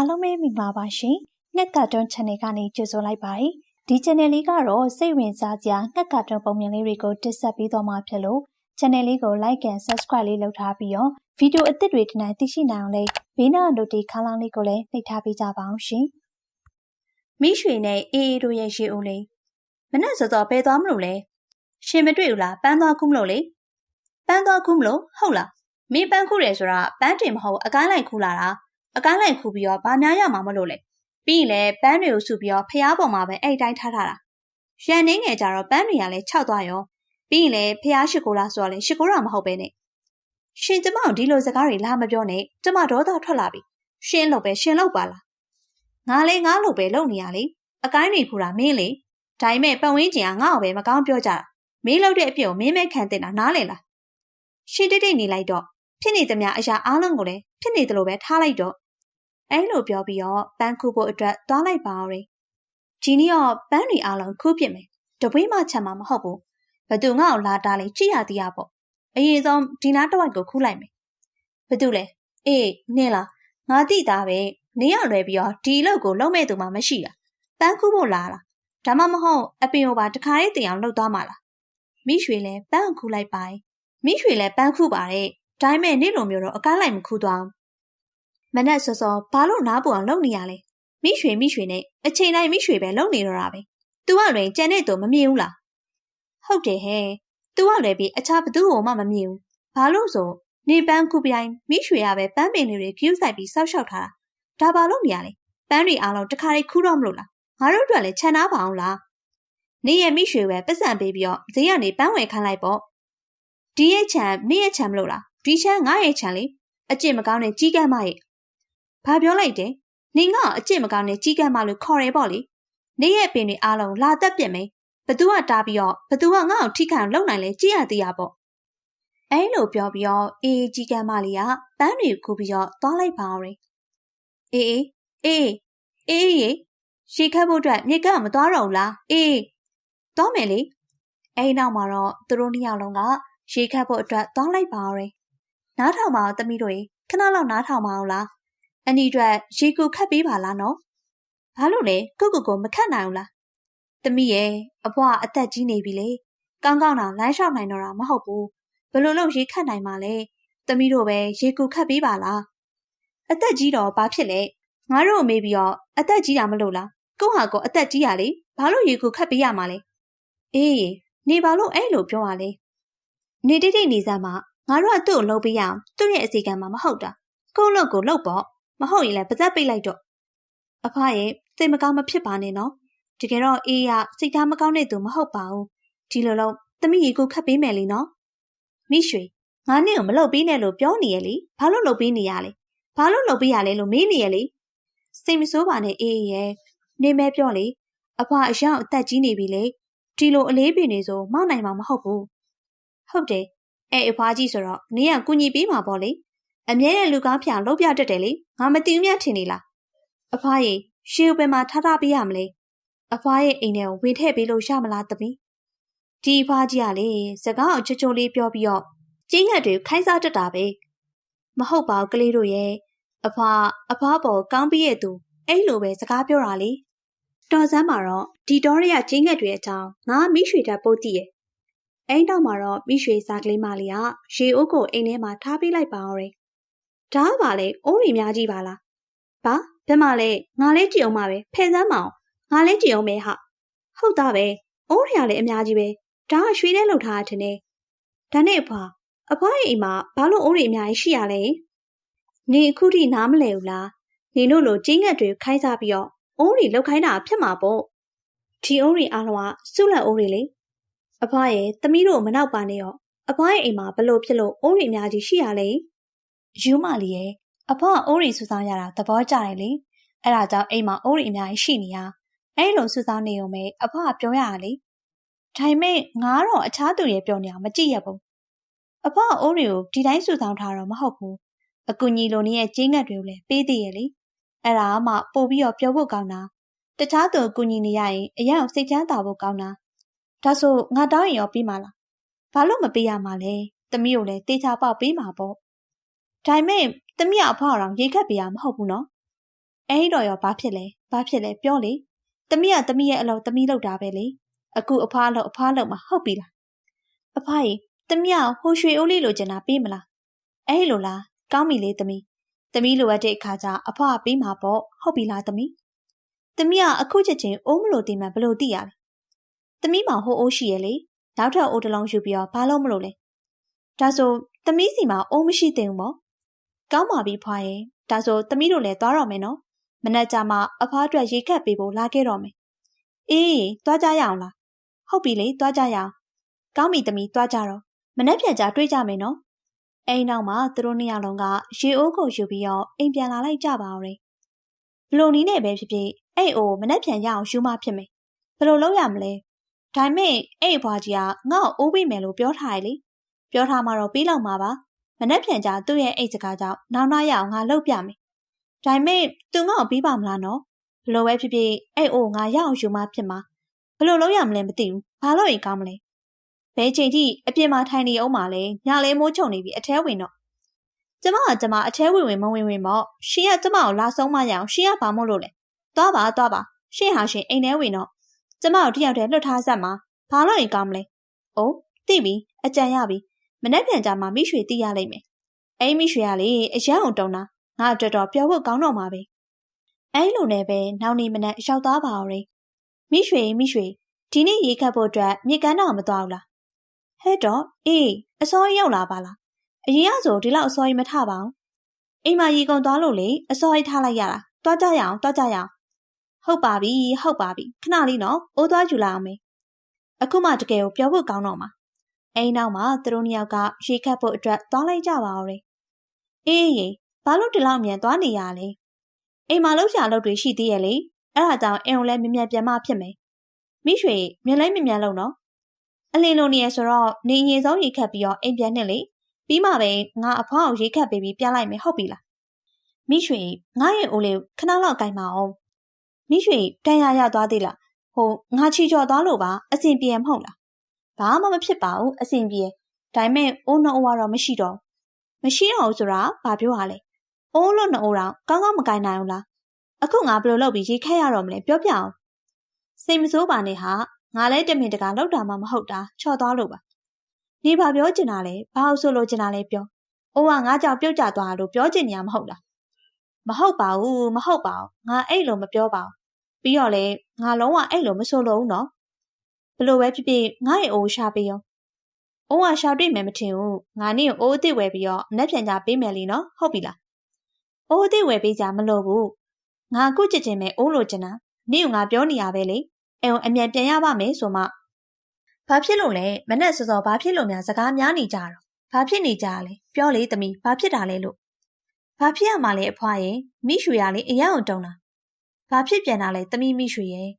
အားလုံးပဲမိပါပါရှင်။ငှက်ကတွန်း channel ကနေကြိုဆိုလိုက်ပါတယ်။ဒီ channel လေးကတော့စိတ်ဝင်စားစရာငှက်ကတွန်းပုံမြင်လေးတွေကိုတင်ဆက်ပေးသွားမှာဖြစ်လို့ channel လေးကို like and subscribe လေးလုပ်ထားပြီးတော့ဗီဒီယိုအသစ်တွေဒီနေ့သိရှိနိုင်အောင်လေးဘေးနား notification ခန်းလေးကိုလည်းနှိပ်ထားပေးကြပါအောင်ရှင်။မိရွှေနဲ့အေးအေးတို့ရဲ့ရေအိုးလေးမနဲ့စောစောဘယ်သွားမလို့လဲ။ရှင်မတွေ့ဘူးလားပန်းသွားခုမလို့လေ။ပန်းသွားခုမလို့ဟုတ်လား။မင်းပန်းခုတယ်ဆိုတာပန်းတင်မဟုတ်အကိုင်းလိုက်ခုလာတာ အကိုင်းလိုက်ခုပြီးတော့ဗာများရမှာမလို့လေပြီးရင်လည်းပန်းတွေကိုစုပြီးတော့ဖျားပေါ်မှာပဲအဲ့တိုင်းထားထားတာရန်နေငယ်ကြတော့ပန်းတွေကလည်းခြောက်သွားရောပြီးရင်လည်းဖျားရှိကိုလားဆိုတော့လေရှိကိုရမဟုတ်ပဲနဲ့ရှင်ကျမတို့ဒီလိုစကားတွေလာမပြောနဲ့ကျမဒေါသထွက်လာပြီရှင်းလို့ပဲရှင်းလို့ပါလားငါလေးငါလို့ပဲလုပ်နေရလေအကိုင်းတွေခူတာမင်းလေဒါပေမဲ့ပတ်ဝန်းကျင်ကငါ့ကိုပဲမကောင်းပြောကြတာမင်းလုပ်တဲ့အပြစ်ကိုမင်းမဲခံတင်တာနားလေလားရှင်တိတ်တိတ်နေလိုက်တော့ ဖြစ်နေသမျှအရာအားလုံးကိုလည်းဖြစ်နေတယ်လို့ပဲထားလိုက်တော့အဲလိုပြောပြီးတော့ပန်းခုဖို့အတွက်သွားလိုက်ပါအောင်။ဂျီနီရောပန်းတွေအားလုံးခုပြစ်မယ်။တပွေးမှချက်မှာမဟုတ်ဘူး။ဘသူငါ့ကိုလာတားလေးကြည့်ရသေးရပေါ့။အရင်ဆုံးဒီနားတစ်ဝိုက်ကိုခူးလိုက်မယ်။ဘသူလဲ။အေးနင်းလား။ငါတိသားပဲ။နင်းရလွယ်ပြီးတော့ဒီလောက်ကိုလုံးမဲ့သူမှမရှိတာ။ပန်းခုဖို့လာလား။ဒါမှမဟုတ်အပင်ကိုပါတခါလေးတင်အောင်လှုပ်သွားမှာလား။မိရွှေလည်းပန်းခုလိုက်ပါ။မိရွှေလည်းပန်းခုပါတယ်။ ဒါပေမဲ့နေ့လိုမျိုးတော့အကန်းလိုက်မခူးသွားဘူးမနက်စောစောဘာလို့နားပူအောင်လုပ်နေရလဲမိရွှေမိရွှေနဲ့အချိန်တိုင်းမိရွှေပဲလုပ်နေတော့တာပဲ။ तू ကလည်းကြံတဲ့သူမမြင်ဘူးလား။ဟုတ်တယ်ဟဲ့။ तू ကလည်းပြီးအခြားဘသူ့ကိုမှမမြင်ဘူး။ဘာလို့ဆိုနေပန်းခုပြိုင်မိရွှေရပဲပန်းပင်လေးတွေကျူးဆိုင်ပြီးစောက်ရှောက်ထားတာ။ဒါဘာလို့နေရလဲ။ပန်းတွေအားလုံးတခါလေးခူးတော့မလို့လား။ငါတို့အတွက်လည်းခြံသားပါအောင်လား။နေရဲ့မိရွှေပဲပတ်စံပေးပြီးတော့ဈေးကနေပန်းဝယ်ခိုင်းလိုက်ပေါ့။ဒီရဲ့ခြံနေရဲ့ခြံမလို့လား။ ဒီခြံငါရဲ့ခြံလေအကျင့်မကောင်းတဲ့ကြီးကမ်းမရဲ့ဘာပြောလိုက်တယ်နင်ကအကျင့်မကောင်းတဲ့ကြီးကမ်းမလို့ခေါ်ရဲပေါ့လေနေရဲ့ပင်တွေအားလုံးလာတက်ပြစ်မယ်ဘသူကတားပြီးတော့ဘသူကငါ့ကိုထိခံလုံနိုင်လဲကြည့်ရသေးရပေါ့အဲလိုပြောပြီးတော့အေးကြီးကမ်းမလေးကပန်းတွေခုပြီးတော့သွားလိုက်ပါအောင်အေးအေးအေးအေးရေရှေခတ်ဖို့အတွက်မြေကမသွားတော့ဘူးလားအေးသွားမယ်လေအဲဒီနောက်မှာတော့သူတို့နှစ်ယောက်လုံးကရှေခတ်ဖို့အတွက်သွားလိုက်ပါအောင် နားထောင်ပါအောင်တမီးတို့ခဏလောက်နားထောင်ပါအောင်လားအနီအတွက်ရေကူခတ်ပေးပါလားနော်။ဘာလို့လဲကိုကိုကိုမခတ်နိုင်ဘူးလား။သမီးရဲ့အဖွားအသက်ကြီးနေပြီလေ။ကောင်းကောင်းတော့လမ်းလျှောက်နိုင်တော့တာမဟုတ်ဘူး။ဘလို့လို့ရေခတ်နိုင်မှာလဲ။သမီးတို့ပဲရေကူခတ်ပေးပါလား။အသက်ကြီးတော့ဘာဖြစ်လဲ။ငါတို့မေးပြီးတော့အသက်ကြီးတာမလို့လား။ကိုဟာကိုအသက်ကြီးရလေ။ဘာလို့ရေကူခတ်ပေးရမှာလဲ။အေးနေပါလို့အဲ့လိုပြောရလဲ။နေတိတ်တိတ်နေစမ်းမှာ ငါတို့ကသူ့ကိုလှုပ်ပေးရအောင်သူ့ရဲ့အစီကံမှာမဟုတ်တာ။ကို့လို့ကိုလှုပ်ပေါ့မဟုတ်ရင်လည်းပါဇက်ပိတ်လိုက်တော့အဖရဲ့စိတ်မကောင်းမဖြစ်ပါနဲ့နော်တကယ်တော့အေးရစိတ်ထားမကောင်းတဲ့သူမဟုတ်ပါဘူးဒီလိုလုံးသမီးရေကိုခတ်ပေးမယ်လीနော်မိရွှေငါနဲ့ကိုမလုပ်ပေးနဲ့လို့ပြောနေရလေဘာလို့လုပ်ပေးနေရလဲဘာလို့လုပ်ပေးရလဲလို့မေးနေရလေစိတ်မဆိုးပါနဲ့အေးရဲ့နေမဲပြောလေအဖွာအယောင်အသက်ကြီးနေပြီလေဒီလိုအလေးပင်နေဆိုမောက်နိုင်မှာမဟုတ်ဘူးဟုတ်တယ် အဲအဖွားကြီးဆိုတော့နင်းကကုညီပေးမှာပေါ့လေအမြဲတမ်းလူကားဖြာလုံးပြတတ်တယ်လေငါမသိဘူးမြတ်ထင်နေလားအဖွားရေရှေးဥပင်မှာထားထားပေးရမလဲအဖွားရဲ့အိမ်ထဲကိုဝင်ထည့်ပေးလို့ရမလားသမီးဒီအဖွားကြီးကလေစကားအောင်ချွတ်ချွတ်လေးပြောပြီးတော့ကျင်းငတ်တွေခိုင်းစားတတ်တာပဲမဟုတ်ပါဘူးကလေးတို့ရဲ့အဖွားအဖွားပေါ်ကောင်းပြီးရဲ့သူအဲ့လိုပဲစကားပြောတာလေတော်စမ်းမှာတော့ဒီတော်ရရကျင်းငတ်တွေအကြောင်းငါမိရွှေတက်ပုတ်တည်ရဲ့ အဲ့တော့မှာတော့မိရွှေစားကလေးမလေးကရေအိုးကိုအိမ်ထဲမှာထားပေးလိုက်ပါအောင်ဒါကပါလေအိုးရီများကြီးပါလားဘာဘယ်မှာလဲငါလေးကြည့်အောင်ပါပဲဖယ်စမ်းမအောင်ငါလေးကြည့်အောင်ပဲဟာဟုတ်သားပဲအိုးရီကလည်းအများကြီးပဲဒါကရွှေနဲ့လှုပ်ထားတာတဲ့ဒါနဲ့အဖွာအဖွားရဲ့အိမ်မှာဘာလို့အိုးရီအများကြီးရှိရလဲနေအခုထိနားမလဲဘူးလားနေတို့လိုကျင်းငတ်တွေခိုင်းစားပြီးတော့အိုးရီလှုပ်ခိုင်းတာဖြစ်မှာပေါ့ဒီအိုးရီအားလုံးကစုလက်အိုးရီလေ အဖွားရဲ့သမီးတို့မနောက်ပါနဲ့ရောအဖွားရဲ့အိမ်မှာဘလို့ဖြစ်လို့အိုးရီအများကြီးရှိရလဲယူမလီရဲ့အဖေကအိုးရီဆူဆောင်းရတာသဘောကျတယ်လေအဲ့ဒါကြောင့်အိမ်မှာအိုးရီအများကြီးရှိနေရအဲ့လိုဆူဆောင်းနေုံပဲအဖေကပြောရတာလေဒါပေမဲ့ငါတော့အခြားသူရဲ့ပြောနေတာမကြည့်ရဘူးအဖေကအိုးရီကိုဒီတိုင်းဆူဆောင်းထားတော့မဟုတ်ဘူးအကူညီလိုနေတဲ့ကျင်းငတ်တွေကိုလည်းပေးသေးရဲ့လေအဲ့ဒါမှပို့ပြီးတော့ပြောဖို့ကောင်းတာတခြားသူအကူညီနေရရင်အရင်စိတ်ချမ်းသာဖို့ကောင်းတာ ဒါဆိုငါတောင်းရင်ရောပြီးမှာလားဘာလို့မပေးရမှာလဲသမီးကိုလည်းတေချာပေါက်ပေးမှာပေါ့ဒါပေမဲ့သမီးအဖောက်အောင်ရိတ်ခတ်ပေးရမဟုတ်ဘူးနော်အဲ့တော့ရောဘာဖြစ်လဲဘာဖြစ်လဲပြောလေသမီးကသမီးရဲ့အလုပ်သမီးလုပ်တာပဲလေအခုအဖားလို့အဖားလို့မဟုတ်ပြီလားအဖားကြီးသမီးကဟိုရွှေအိုးလေးလိုချင်တာပေးမလားအဲ့လိုလားကောင်းပြီလေသမီးသမီးလိုအပ်တဲ့အခါကျအဖားကပေးမှာပေါ့ဟုတ်ပြီလားသမီးသမီးကအခုချက်ချင်းအိုးမလို့တည်မှဘလို့သိရလဲ သမီးမှာဟိုအိုးရှိရဲ့လေနောက်ထပ်အိုးတစ်လုံးယူပြီးတော့ဘာလို့မလို့လဲဒါဆိုသမီးစီမှာအိုးမရှိသေးဘူးပေါ့ကောင်းပါပြီဖွာရဲ့ဒါဆိုသမီးတို့လည်းသွားတော့မယ်နော်မနက်ကြမှာအဖားအတွက်ရေခက်ပေးဖို့လာခဲ့တော့မယ်အေးသွားကြရအောင်လားဟုတ်ပြီလေသွားကြရအောင်ကောင်းပြီသမီးသွားကြတော့မနက်ဖြန်ကြတွေ့ကြမယ်နော်အိမ်နောက်မှာသူတို့နှစ်ယောက်လုံးကရေအိုးကိုယူပြီးတော့အိမ်ပြန်လာလိုက်ကြပါအောင်ဘလို့နီးနဲ့ပဲဖြစ်ဖြစ်အဲ့အိုမနက်ဖြန်ရအောင်ယူမှဖြစ်မယ်ဘလို့လုပ်ရမလဲ ဒါမဲ့အဲ့အဖွားကြီးကငါ့ကိုအိုးပေးမယ်လို့ပြောထားရလေပြောထားမှတော့ပြီးလောက်မှာပါမနှက်ဖြန်ကြသူ့ရဲ့အိတ်စကားကြောင့်နောက်နောက်ရအောင်ငါလုပ်ပြမယ်ဒါမဲ့သူငါ့ကိုပြီးပါမလားနော်ဘလို့ပဲဖြစ်ဖြစ်အဲ့အိုငါရအောင်ယူမှဖြစ်မှာဘလို့လုပ်ရမလဲမသိဘူးဘာလို့ရင်ကောင်းမလဲဘဲချိန်ထိအပြင်မှာထိုင်နေအောင်ပါလေညလေးမိုးချုံနေပြီအထဲဝင်တော့ကျမကကျမအထဲဝင်ဝင်မဝင်ဝင်ပေါ့ရှင်ကကျမကိုလာဆုံးမရအောင်ရှင်ကဘာမို့လို့လဲသွားပါသွားပါရှင်ဟာရှင်အိမ်ထဲဝင်တော့ ကျမတို့တယောက်တည်းလွတ်ထားစက်မှာဘာလို့ရင်ကောင်းမလဲ။အိုးသိပြီအကြံရပြီမနေ့ပြန်ကြမှာမိရွှေသိရလိမ့်မယ်။အဲ့မိရွှေကလေအရန်အောင်တုံတာငါအတွက်တော့ပြောဖို့ကောင်းတော့မှာပဲ။အဲ့လိုနဲ့ပဲနောက်နေ့မနက်ရောက်သွားပါအောင်။မိရွှေမိရွှေဒီနေ့ရေခတ်ဖို့အတွက်မြေကမ်းတော့မသွားဘူးလား။ဟဲ့တော့အေးအစောကြီးရောက်လာပါလား။အရင်ကဆိုဒီလောက်အစောကြီးမထပါဘူး။အိမ်မှာရေကုန်သွားလို့လေအစောကြီးထားလိုက်ရတာ။သွားကြရအောင်သွားကြရအောင် ဟုတ်ပါပြီဟုတ်ပါပြီခဏလေးနော်အိုးသွားယူလာအောင်မေအခုမှတကယ်ကိုပြောဖို့ကောင်းတော့မှာအိမ်နောက်မှာသူတို့နှစ်ယောက်ကရေခတ်ဖို့အတွက်သွားလိုက်ကြပါဦးရေအေးရေဘာလို့ဒီလောက်မြန်သွားနေရလဲအိမ်မှာလှုပ်ရှားလုပ်တွေရှိသေးရဲ့လေအဲ့ဒါကြောင့်အိမ်ကိုလည်းမြင်မြန်ပြန်မှဖြစ်မယ်မိရွှေမြင်လိုက်မြင်မြန်လုံးနော်အလင်းလုံးနေရဆိုတော့နေရင်ဆုံးရေခတ်ပြီးတော့အိမ်ပြန်နေလေပြီးမှပဲငါအဖွားကိုရေခတ်ပေးပြီးပြလိုက်မယ်ဟုတ်ပြီလားမိရွှေငါရဲ့အိုးလေးခဏလောက်ကင်ပါအောင် မိရွှေတန်ရရသွားသေးလားဟိုငါချီကျော်သွားလို့ပါအဆင်ပြေမဟုတ်လားဘာမှမဖြစ်ပါဘူးအဆင်ပြေဒါပေမဲ့အိုးနှိုးကတော့မရှိတော့မရှိတော့ဆိုတာဘာပြောရလဲအိုးလို့နှိုးတော့ကောင်းကောင်းမကင်နိုင်ဘူးလားအခုငါဘယ်လိုလုပ်ပြီးရေခက်ရတော့မလဲပြောပြအောင်စိတ်မစိုးပါနဲ့ဟာငါလည်းတမင်တကာလောက်တာမှမဟုတ်တာချော်သွားလို့ပါနေပါပြောချင်တာလဲဘာလို့ဆိုလို့ချင်တာလဲပြောအိုးကငါကြောင့်ပြုတ်ကျသွားလို့ပြောချင်နေရမဟုတ်လား မဟုတ်ပါဘူးမဟုတ်ပါဘူးငါအဲ့လိုမပြောပါဘူးပြီးတော့လေငါလုံးဝအဲ့လိုမဆိုလို့နော်ဘလို့ပဲဖြစ်ဖြစ်ငါ့ရဲ့အိုးရှာပေးရောအိုးကရှာတွေ့မယ်မထင်ဘူးငါနေ့အိုးအစ်စ်ဝယ်ပြီးတော့အနက်ပြန်ကြပေးမယ်လीနော်ဟုတ်ပြီလားအိုးအစ်စ်ဝယ်ပေးကြမလို့ဘူးငါအခုချစ်ချင်မဲ့အိုးလိုချင်တာနေ့ကငါပြောနေရပဲလေအဲအမြန်ပြန်ရပါမယ်ဆိုမှဘာဖြစ်လို့လဲမနဲ့စောစောဘာဖြစ်လို့များစကားများနေကြတော့ဘာဖြစ်နေကြလဲပြောလေသမီးဘာဖြစ်တာလဲလို့ ဘာဖြစ်ရမှာလဲအဖွားရဲ့မိရွှေရလေအရန်အောင်တုံးတာဘာဖြစ်ပြန်တာလဲသမီးမိရွှေရဲ့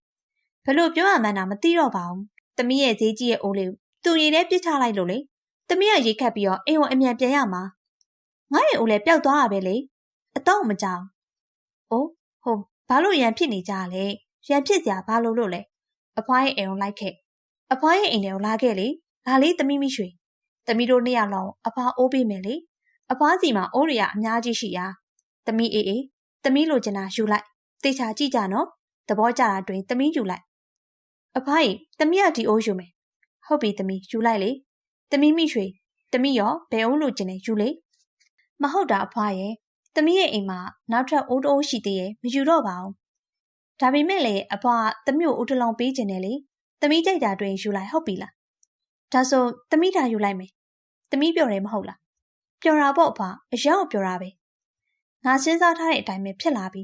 ဘလို့ပြောရမှန်းတာမသိတော့ပါဘူးသမီးရဲ့ဈေးကြီးရဲ့အိုးလေးသူရေထဲပြစ်ချလိုက်လို့လေသမီးကရေခတ်ပြီးတော့အိမ်ဝင်အမြန်ပြန်ရမှာငါ့ရဲ့အိုးလည်းပျောက်သွားရပဲလေအတော့မကြောင်အိုးဟုတ်ဘာလို့ရန်ဖြစ်နေကြလဲရန်ဖြစ်ကြဘာလို့လို့လဲအဖွားရဲ့အိမ်ကိုလိုက်ခဲ့အဖွားရဲ့အိမ်ထဲကိုလာခဲ့လေလာလေသမီးမိရွှေသမီးတို့နှစ်ယောက်လုံးအဖွားအိုးပေးမယ်လေ အဖွားစီမှာအိုးတွေကအများကြီးရှိရာသမီးအေးအေးသမီးလိုချင်တာယူလိုက်သေချာကြည့်ကြနော်သဘောကျတာတွင်သမီးယူလိုက်အဖိုးသမီးကဒီအိုးယူမယ်ဟုတ်ပြီသမီးယူလိုက်လေသမီးမိရွှေသမီးရောဘယ်အိုးလိုချင်လဲယူလေမဟုတ်တာအဖွားရဲ့သမီးရဲ့အိမ်မှာနောက်ထပ်အိုးတိုးရှိသေးရဲ့မယူတော့ပါဘူးဒါပေမဲ့လေအဖွားသမီးကိုအိုးတလုံးပေးခြင်းနဲ့လေသမီးကြိုက်တာတွင်ယူလိုက်ဟုတ်ပြီလားဒါဆိုသမီးဒါယူလိုက်မယ်သမီးပြောတယ်မဟုတ်လား ပျော်တာပေါ့အဖွားအရောက်ပျော်တာပဲငါစဉ်းစားထားတဲ့အတိုင်းပဲဖြစ်လာပြီ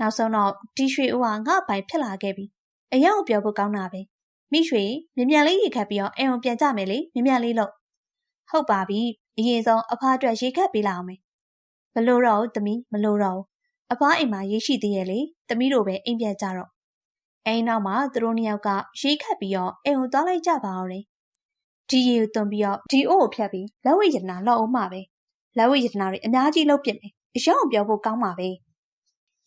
နောက်ဆုံးတော့ဒီရွှေဦးဟာငါ့ပိုင်ဖြစ်လာခဲ့ပြီအယောင်ပြောဖို့ကောင်းတာပဲမိရွှေမြ мян လေးရေခတ်ပြီးတော့အိမ်အောင်ပြန်ကြမယ်လေမြ мян လေးလို့ဟုတ်ပါပြီအရင်ဆုံးအဖားအတွက်ရေခတ်ပေးလာအောင်မယ်မလို့တော့သမီးမလို့တော့အဖားအိမ်မှာရေရှိသေးရဲ့လေသမီးတို့ပဲအိမ်ပြန်ကြတော့အိမ်နောက်မှာသူတို့နှစ်ယောက်ကရေခတ်ပြီးတော့အိမ်ကိုသွားလိုက်ကြပါအောင်လေ ဒီရေကိုသွန်ပြီးတော့ဒီအိုးကိုဖြတ်ပြီးလက်ဝိရတနာလောက်အောင်မှပဲလက်ဝိရတနာတွေအများကြီးလောက်ပြစ်မယ်အယောင်ပြောဖို့ကောင်းပါပဲ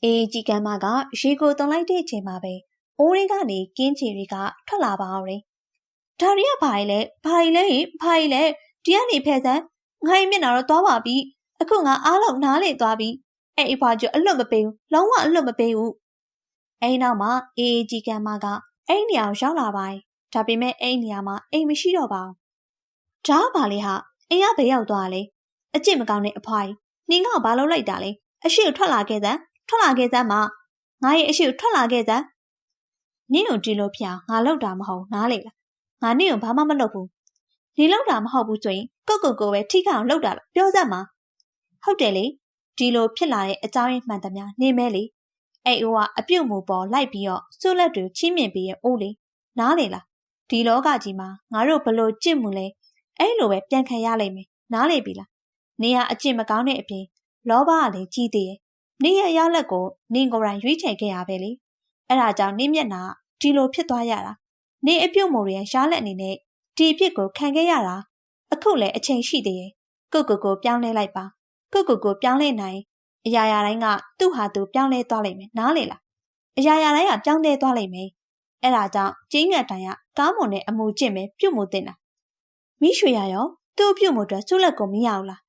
အေးကြီးကမ်းမကရေကိုသွန်လိုက်တဲ့အချိန်မှာပဲအိုးလေးကနေကင်းချီတွေကထွက်လာပါအောင်။ဒါရီကဘာလဲဘာလဲဘာလဲဒီကနေဖဲဆန်းငါ့မျက်နှာတော့သွားပါပြီ။အခုငါအားလုံးနားလေသွားပြီအဲ့အဖွားကျအလွတ်မပေးဘူးလုံးဝအလွတ်မပေးဘူးအဲ့နောက်မှာအေးအေးကြီးကမ်းမကအဲ့နေရာကိုရောက်လာပါတယ် ဒါပေမဲ့အဲ့နေရာမှာအိမ်မရှိတော့ပါဘူးဒါကပါလေဟာအိမ်ကဘယ်ရောက်သွားလဲအကျင့်မကောင်းတဲ့အဖွားကြီးနင်ကဘာလုပ်လိုက်တာလဲအရှိကိုထွက်လာခဲ့စမ်းထွက်လာခဲ့စမ်းမငါရဲ့အရှိကိုထွက်လာခဲ့စမ်းနင့်ကိုဒီလိုဖြစ်အောင်ငါလောက်တာမဟုတ်နားလေလားငါနင့်ကိုဘာမှမလုပ်ဘူးနေလောက်တာမဟုတ်ဘူးဆိုရင်ကုတ်ကုတ်ကိုပဲထိခအောင်လောက်တာလို့ပြောစမ်းပါဟုတ်တယ်လေဒီလိုဖြစ်လာတဲ့အကြောင်းရင်းမှန်သမျှနေမဲလေအဲ့အိုးကအပြုတ်မူပေါ်လိုက်ပြီးတော့စွလက်တွေချီးမြှင့်ပြီးရဲ့အိုးလေနားလေလား ဒီလောကကြီးမှာငါတို့ဘလို့ကြင့်မှုလဲအဲ့လိုပဲပြန်ခံရလိမ့်မယ်နားလေပြီလားနေရအကျင့်မကောင်းတဲ့အပြင်လောဘကလည်းကြီးသေးရဲ့နေရရလက်ကိုနင်ကိုယ်တိုင်ရွေးချယ်ခဲ့ရပဲလေအဲ့ဒါကြောင့်နေမျက်နာဒီလိုဖြစ်သွားရတာနေအပြုတ်မှုတွေရှားလက်အနေနဲ့ဒီအဖြစ်ကိုခံခဲ့ရတာအခုလည်းအချိန်ရှိသေးရဲ့ကိုကိုကိုပြောင်းလဲလိုက်ပါကိုကိုကိုပြောင်းလဲနိုင်အရာရာတိုင်းကသူ့ဟာသူပြောင်းလဲသွားလိမ့်မယ်နားလေလားအရာရာတိုင်းကပြောင်းလဲသွားလိမ့်မယ် အဲ့ဒါကြောင့်ကျင်းငတ်တိုင်ကကားမွန်တဲ့အမူကျင့်ပဲပြုတ်မှုတင်တာမိရွှေရရောသူ့ပြုတ်မှုအတွက်ဆုလက်ကိုမရအောင်လား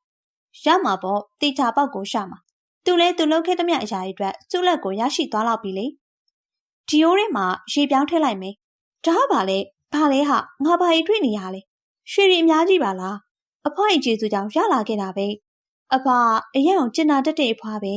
ရမှာပေါ့တေချာပေါက်ကိုရှာမှာသူလဲသူလှုပ်ခဲ့သမျှအရာတွေအတွက်ဆုလက်ကိုရရှိသွားတော့ပြီလေဒီယိုးထဲမှာရေပြောင်းထည့်လိုက်မယ်ဒါကဘာလဲဘာလဲဟာငါဘာရီတွေ့နေရလဲရွှေရီအများကြီးပါလားအဖွားကြီးကျေးဇူးကြောင့်ရလာခဲ့တာပဲအဖွားအရင်အောင်ကျင်နာတတ်တဲ့အဖွားပဲ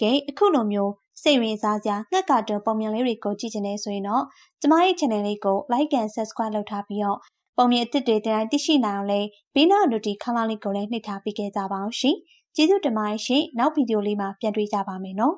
ကဲအခုလိုမျိုး စိတ်ဝင်စားစရာငှက်ကာတွန်ပုံမြင်လေးတွေကိုကြည့်ချင်နေဆိုရင်တော့ကျမရဲ့ channel လေးကို like and subscribe လုပ်ထားပြီးတော့ပုံမြင်အသစ်တွေတင်တိုင်းသိရှိနိုင်အောင်လဲဘေးနား notification ခန်းလေးကိုလည်းနှိပ်ထားပေးခဲ့ကြပါအောင်ရှင်ကျေးဇူးတင်ပါတယ်ရှင်နောက်ဗီဒီယိုလေးမှာပြန်တွေ့ကြပါမယ်နော်